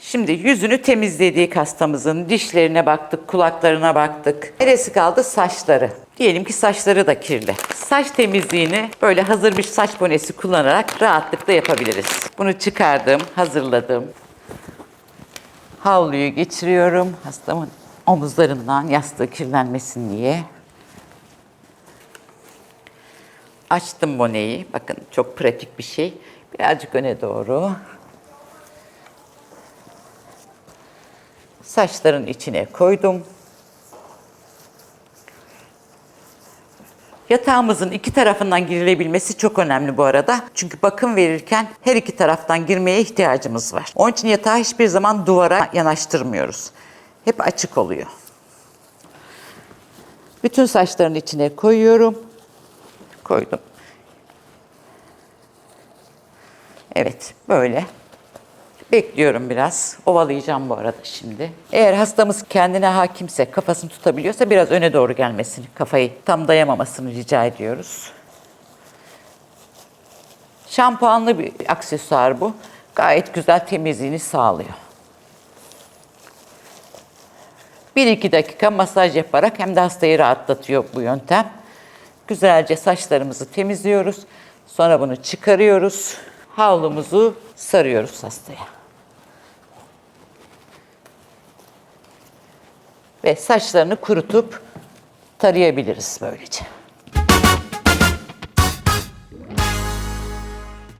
Şimdi yüzünü temizledik hastamızın. Dişlerine baktık, kulaklarına baktık. Neresi kaldı? Saçları. Diyelim ki saçları da kirli. Saç temizliğini böyle hazır bir saç bonesi kullanarak rahatlıkla yapabiliriz. Bunu çıkardım, hazırladım. Havluyu geçiriyorum hastamın omuzlarından yastığı kirlenmesin diye. Açtım boneyi. Bakın çok pratik bir şey. Birazcık öne doğru. Saçların içine koydum. Yatağımızın iki tarafından girilebilmesi çok önemli bu arada. Çünkü bakım verirken her iki taraftan girmeye ihtiyacımız var. Onun için yatağı hiçbir zaman duvara yanaştırmıyoruz. Hep açık oluyor. Bütün saçların içine koyuyorum. Koydum. Evet, böyle. Bekliyorum biraz. Ovalayacağım bu arada şimdi. Eğer hastamız kendine hakimse, kafasını tutabiliyorsa biraz öne doğru gelmesini, kafayı tam dayamamasını rica ediyoruz. Şampuanlı bir aksesuar bu. Gayet güzel temizliğini sağlıyor. 1-2 dakika masaj yaparak hem de hastayı rahatlatıyor bu yöntem. Güzelce saçlarımızı temizliyoruz. Sonra bunu çıkarıyoruz. Havlumuzu sarıyoruz hastaya. Ve saçlarını kurutup tarayabiliriz böylece.